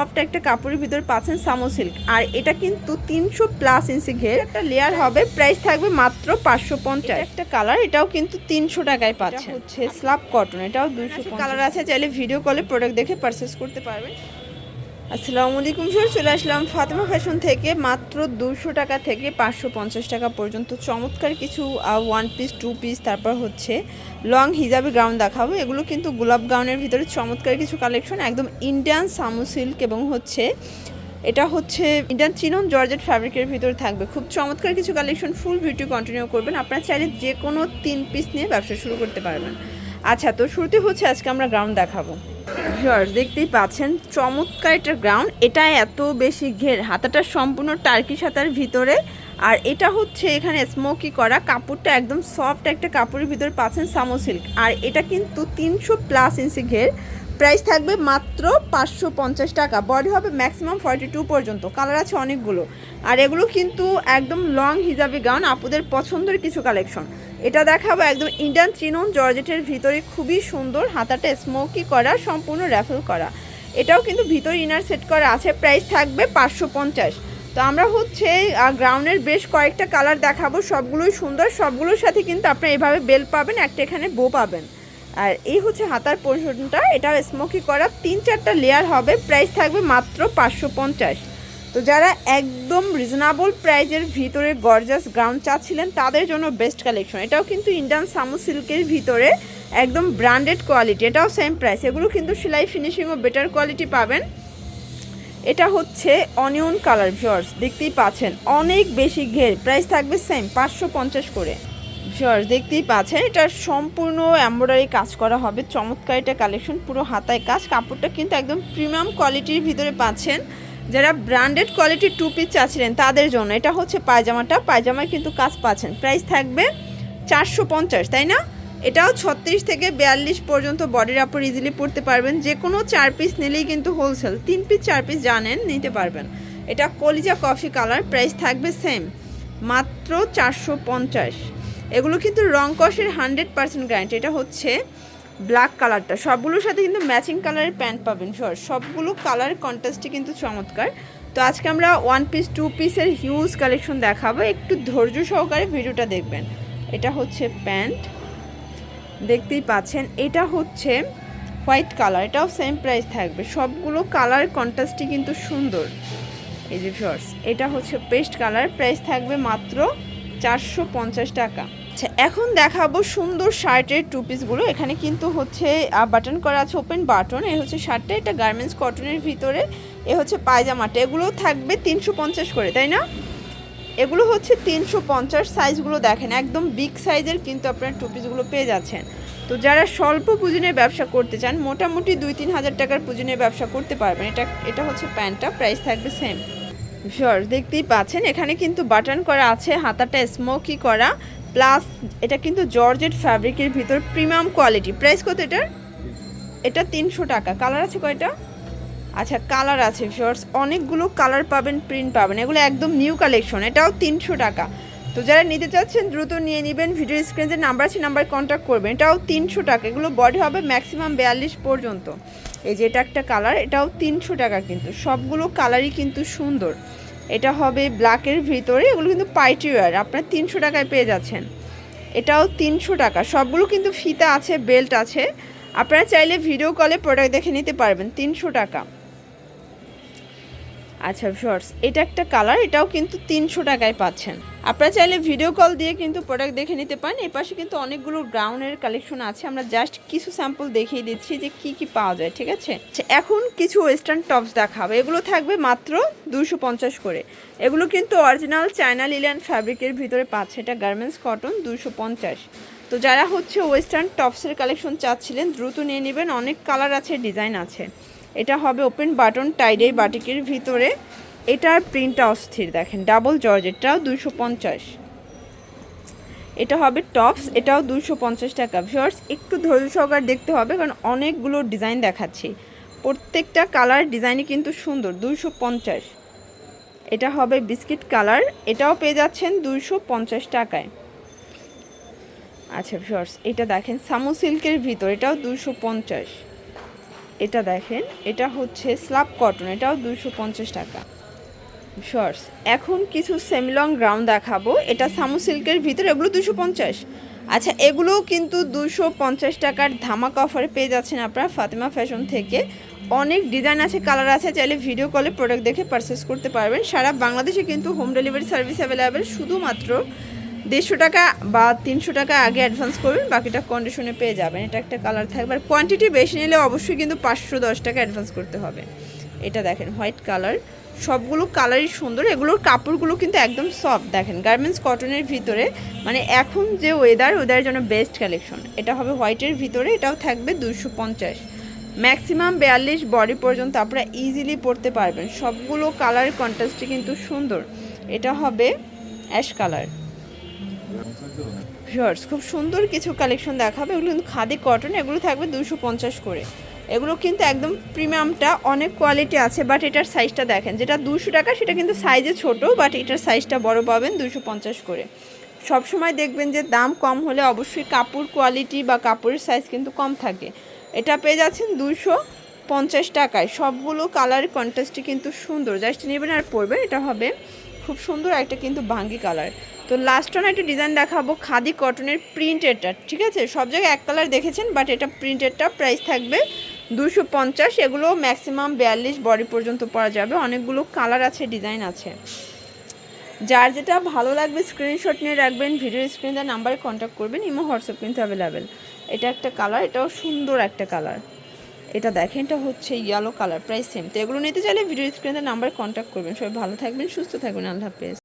Soft একটা কাপড়ের ভিতরে পাচ্ছেন সামো সিল্ক। আর এটা কিন্তু তিনশো প্লাস ইঞ্চি ঘের। একটা লেয়ার হবে প্রাইস থাকবে মাত্র পাঁচশো পঞ্চাশ। একটা কালার এটাও কিন্তু তিনশো টাকায় পাচ্ছে হচ্ছে স্লাব কটন এটাও দুইশো কালার আছে চাইলে ভিডিও কলে প্রোডাক্ট দেখে পারচেস করতে পারবেন। আসসালামু আলাইকুম স্যার চলে আসলাম ফাতেমা ফ্যাশন থেকে মাত্র দুশো টাকা থেকে পাঁচশো পঞ্চাশ টাকা পর্যন্ত। চমৎকার কিছু ওয়ান পিস টু পিস তারপর হচ্ছে লং হিজাবি গাউন দেখাবো। এগুলো কিন্তু গোলাপ গাউনের ভিতরে চমৎকার কিছু কালেকশন একদম ইন্ডিয়ান সামু সিল্ক এবং হচ্ছে এটা হচ্ছে ইন্ডিয়ান চিনন জর্জেট ফ্যাব্রিকের ভিতরে থাকবে। খুব চমৎকার কিছু কালেকশন ফুল ভিডিও কন্টিনিউ করবেন। আপনারা চাইলে যে কোনো তিন পিস নিয়ে ব্যবসা শুরু করতে পারবেন। আচ্ছা তো শুরুতে হচ্ছে আজকে আমরা গ্রাউন্ড দেখাবো। দেখতেই পাচ্ছেন, চমৎকার একটা গ্রাউন্ড এটা এত বেশি ঘের, হাতাটা সম্পূর্ণ টার্কি হাতার ভিতরে। আর এটা হচ্ছে এখানে স্মোকি করা। কাপড়টা একদম সফট একটা কাপড়ের ভিতরে পাচ্ছেন সামো সিল্ক আর এটা কিন্তু তিনশো প্লাস ইঞ্চি ঘের। প্রাইস থাকবে মাত্র পাঁচশো পঞ্চাশ টাকা। বডি হবে ম্যাক্সিমাম ফর্টি টু পর্যন্ত। কালার আছে অনেকগুলো। আর এগুলো কিন্তু একদম লং হিজাবি গাউন আপুদের পছন্দের কিছু কালেকশন এটা দেখাবো একদম ইন্ডিয়ান চিনন জর্জেটের ভিতরে খুবই সুন্দর, হাতাটা স্মোকি করা, সম্পূর্ণ র্যাফেল করা। এটাও কিন্তু ভিতরে ইনার সেট করা আছে প্রাইস থাকবে পাঁচশো পঞ্চাশ। তো আমরা হচ্ছে গ্রাউন্ডের বেশ কয়েকটা কালার দেখাবো, সবগুলোই সুন্দর, সবগুলোর সাথে কিন্তু আপনারা এভাবে বেল পাবেন, একটা এখানে বো পাবেন। আর এই হচ্ছে হাতার পোর্শনটা এটা স্মোকি করা, তিন চারটা লেয়ার হবে প্রাইস থাকবে মাত্র পাঁচশো পঞ্চাশ। তো যারা একদম রিজনেবল প্রাইজের ভিতরে গর্জাস গ্রাউন্ড চাচ্ছিলেন, তাদের জন্য বেস্ট কালেকশন এটাও কিন্তু ইন্ডিয়ান সামু সিল্কের ভিতরে একদম ব্র্যান্ডেড কোয়ালিটি এটাও সেম প্রাইস এগুলো কিন্তু সেলাই ফিনিশিংও বেটার কোয়ালিটি পাবেন। এটা হচ্ছে অনিয়ন কালার ভিওর্স দেখতেই পাচ্ছেন। অনেক বেশি ঘের প্রাইস থাকবে সেম পাঁচশো পঞ্চাশ করে। ভিওর্স দেখতেই পাচ্ছেন, এটা সম্পূর্ণ এমব্রয়ডারি কাজ করা হবে। চমৎকার এটা কালেকশন পুরো হাতায় কাজ। কাপড়টা কিন্তু একদম প্রিমিয়াম কোয়ালিটির ভিতরে পাচ্ছেন। যারা ব্র্যান্ডেড কোয়ালিটির টু পিস চাচ্ছিলেন তাদের জন্য, এটা হচ্ছে পায়জামাটা, পায়জামায় কিন্তু কাজ পাচ্ছেন। প্রাইস থাকবে চারশো পঞ্চাশ, তাই না? এটাও ছত্রিশ থেকে বিয়াল্লিশ পর্যন্ত বডির আপর ইজিলি পড়তে পারবেন। যে কোনো চার পিস নিলেই কিন্তু হোলসেল তিন পিস চার পিস জানেন নিতে পারবেন। এটা কলিজা কফি কালার প্রাইস থাকবে সেম মাত্র চারশো পঞ্চাশ। এগুলো কিন্তু রং কষের হান্ড্রেড পার্সেন্ট গ্যারান্টি এটা হচ্ছে ব্ল্যাক কালারটা সবগুলোর সাথে কিন্তু ম্যাচিং কালারের প্যান্ট পাবেন সর সবগুলো কালার কন্ট্রাস্টই কিন্তু চমৎকার। তো আজকে আমরা ওয়ান পিস টু পিসের হিউজ কালেকশন দেখাবো। একটু ধৈর্য সহকারে ভিডিওটা দেখবেন। এটা হচ্ছে প্যান্ট দেখতেই পাচ্ছেন, এটা হচ্ছে হোয়াইট কালার এটাও সেম প্রাইস থাকবে। সবগুলো কালার কন্ট্রাস্টই কিন্তু সুন্দর। এই যে শর্টস এটা হচ্ছে পেস্ট কালার প্রাইস থাকবে মাত্র চারশো পঞ্চাশ টাকা। আচ্ছা এখন দেখাবো সুন্দর শার্টের টু পিসগুলো এখানে কিন্তু হচ্ছে বাটন করা আছে ওপেন বাটন এ হচ্ছে শার্টটা, এটা গার্মেন্টস কটনের ভিতরে। এ হচ্ছে পায়জামাটা। এগুলো থাকবে তিনশো পঞ্চাশ করে, তাই না? এগুলো হচ্ছে তিনশো পঞ্চাশ সাইজগুলো দেখেন। একদম বিগ সাইজের কিন্তু আপনার টু পিসগুলো পেয়ে যাচ্ছেন। তো যারা স্বল্প পুঁজিনের ব্যবসা করতে চান, মোটামুটি দুই তিন হাজার টাকার পুঁজিনের ব্যবসা করতে পারবেন। এটা এটা হচ্ছে প্যান্টটা প্রাইস থাকবে সেম শিওর দেখতেই পাচ্ছেন, এখানে কিন্তু বাটন করা আছে, হাতাটা স্মোকি করা। প্লাস এটা কিন্তু জর্জেট ফ্যাব্রিকের ভিতর প্রিমিয়াম কোয়ালিটি। প্রাইস কত এটার? এটা তিনশো টাকা। কালার আছে কয়টা? আচ্ছা কালার আছে শর্টস অনেকগুলো কালার পাবেন প্রিন্ট পাবেন। এগুলো একদম নিউ কালেকশন এটাও তিনশো টাকা। তো যারা নিতে চাচ্ছেন, দ্রুত নিয়ে নেবেন। ভিডিও স্ক্রিনে যে নাম্বার আছে নাম্বার কন্ট্যাক্ট করবেন। এটাও তিনশো টাকা। এগুলো বডি হবে ম্যাক্সিমাম বিয়াল্লিশ পর্যন্ত। এই যে এটা একটা কালার এটাও তিনশো টাকা কিন্তু। সবগুলো কালারই কিন্তু সুন্দর। এটা হবে ব্ল্যাকের ভিতরে, এগুলো কিন্তু পাইটি ওয়ার আপনার তিনশো টাকায় পেয়ে যাচ্ছেন। এটাও তিনশো টাকা, সবগুলো কিন্তু ফিতা আছে, বেল্ট আছে। আপনারা চাইলে ভিডিও কলে প্রোডাক্ট দেখে নিতে পারবেন, তিনশো টাকা। আচ্ছা শর্টস এটা একটা কালার এটাও কিন্তু তিনশো টাকায় পাচ্ছেন। আপনারা চাইলে ভিডিও কল দিয়ে কিন্তু প্রোডাক্ট দেখে নিতে পারেন। এই পাশে কিন্তু অনেকগুলো গ্রাউন্ডের কালেকশন আছে। আমরা জাস্ট কিছু স্যাম্পল দেখিয়ে দিচ্ছি যে কি কি পাওয়া যায় ঠিক আছে? আচ্ছা, এখন কিছু ওয়েস্টার্ন টপস দেখাবো। এগুলো থাকবে মাত্র দুশো পঞ্চাশ করে। এগুলো কিন্তু অরিজিনাল চায়না লিলিয়ান ফ্যাব্রিকের ভিতরে পাচ্ছে। এটা গার্মেন্টস কটন দুশো পঞ্চাশ। তো যারা হচ্ছে ওয়েস্টার্ন টপসের কালেকশন চাচ্ছিলেন দ্রুত নিয়ে নেবেন। অনেক কালার আছে ডিজাইন আছে। এটা হবে ওপেন বাটন টাইডাই বাটিকের ভিতরে। এটার প্রিন্টটা অস্থির, দেখেন ডাবল জর্জ এটাও দুশো পঞ্চাশ। এটা হবে টপস এটাও দুশো পঞ্চাশ টাকা। ভিওর্স একটু ধৈর্য সহকার দেখতে হবে, কারণ অনেকগুলো ডিজাইন দেখাচ্ছি। প্রত্যেকটা কালার ডিজাইনই কিন্তু সুন্দর দুশো পঞ্চাশ। এটা হবে বিস্কিট কালার এটাও পেয়ে যাচ্ছেন দুশো পঞ্চাশ টাকায়। আচ্ছা ভিওর্স এটা দেখেন সামু সিল্কের ভিতর, এটাও দুশো পঞ্চাশ। এটা দেখেন, এটা হচ্ছে স্লাব কটন এটাও দুশো পঞ্চাশ টাকা। শর্টস এখন কিছু সেমিলং গ্রাউন্ড দেখাবো, এটা সামু সিল্কের ভিতরে, এগুলো দুশো পঞ্চাশ। আচ্ছা এগুলোও কিন্তু দুশো পঞ্চাশ টাকার ধামাকা অফারে পেয়ে যাচ্ছেন আপনারা ফাতেমা ফ্যাশন থেকে। অনেক ডিজাইন আছে কালার আছে, চাইলে ভিডিও কলে প্রোডাক্ট দেখে পারচেস করতে পারবেন। সারা বাংলাদেশে কিন্তু হোম ডেলিভারি সার্ভিস অ্যাভেলেবেল শুধুমাত্র দেড়শো টাকা বা তিনশো টাকা আগে অ্যাডভান্স করবেন, বাকিটা কন্ডিশনে পেয়ে যাবেন। এটা একটা কালার থাকবে। আর কোয়ান্টিটি বেশি নিলে অবশ্যই কিন্তু পাঁচশো দশ টাকা অ্যাডভান্স করতে হবে। এটা দেখেন হোয়াইট কালার সবগুলো কালারই সুন্দর। এগুলোর কাপড়গুলো কিন্তু একদম সফট দেখেন গার্মেন্টস কটনের ভিতরে মানে এখন যে ওয়েদার ওয়েদারের জন্য বেস্ট কালেকশন এটা হবে হোয়াইটের ভিতরে, এটাও থাকবে দুশো পঞ্চাশ। ম্যাক্সিমাম বিয়াল্লিশ বডি পর্যন্ত আপনারা ইজিলি পরতে পারবেন। সবগুলো কালার কন্ট্রাস্টই কিন্তু সুন্দর। এটা হবে অ্যাশ কালার শর্টস খুব সুন্দর কিছু কালেকশন দেখাবে। এগুলো কিন্তু খাদি কটন এগুলো থাকবে দুশো পঞ্চাশ করে। এগুলো কিন্তু একদম প্রিমিয়ামটা অনেক কোয়ালিটি আছে বাট এটার সাইজটা দেখেন। যেটা দুশো টাকা, সেটা কিন্তু সাইজে ছোট বাট এটার সাইজটা বড় পাবেন দুশো পঞ্চাশ করে। সবসময় দেখবেন যে দাম কম হলে অবশ্যই কাপড় কোয়ালিটি বা কাপড়ের সাইজ কিন্তু কম থাকে। এটা পেয়ে যাচ্ছেন দুশো পঞ্চাশ টাকায়। সবগুলো কালার কন্ট্রাস্টই কিন্তু সুন্দর। জাস্ট নেবেন আর পরবেন। এটা হবে খুব সুন্দর একটা কিন্তু ভাঙ্গি কালার তো লাস্ট অন একটা ডিজাইন দেখাবো, খাদি কটনের প্রিন্টেডটা ঠিক আছে? সব জায়গায় এক কালার দেখেছেন বাট এটা প্রিন্টেডটা প্রাইস থাকবে দুশো পঞ্চাশ, এগুলো ম্যাক্সিমাম বিয়াল্লিশ বডি পর্যন্ত পরা যাবে, অনেকগুলো কালার আছে ডিজাইন আছে। যার যেটা ভালো লাগবে স্ক্রিনশট নিয়ে রাখবেন ভিডিও স্ক্রিনে নাম্বারে কন্ট্যাক্ট করবেন, ইমো, হোয়াটসঅ্যাপ কিন্তু অ্যাভেলেবেল এটা একটা কালার এটাও সুন্দর একটা কালার এটা দেখেন, এটা হচ্ছে ইয়েলো কালার প্রাইস সেম তো এগুলো নিতে চাইলে ভিডিও স্ক্রিনে নাম্বারে কন্ট্যাক্ট করবেন। সবাই ভালো থাকবেন, সুস্থ থাকবেন, আল্লাহ হাফেজ।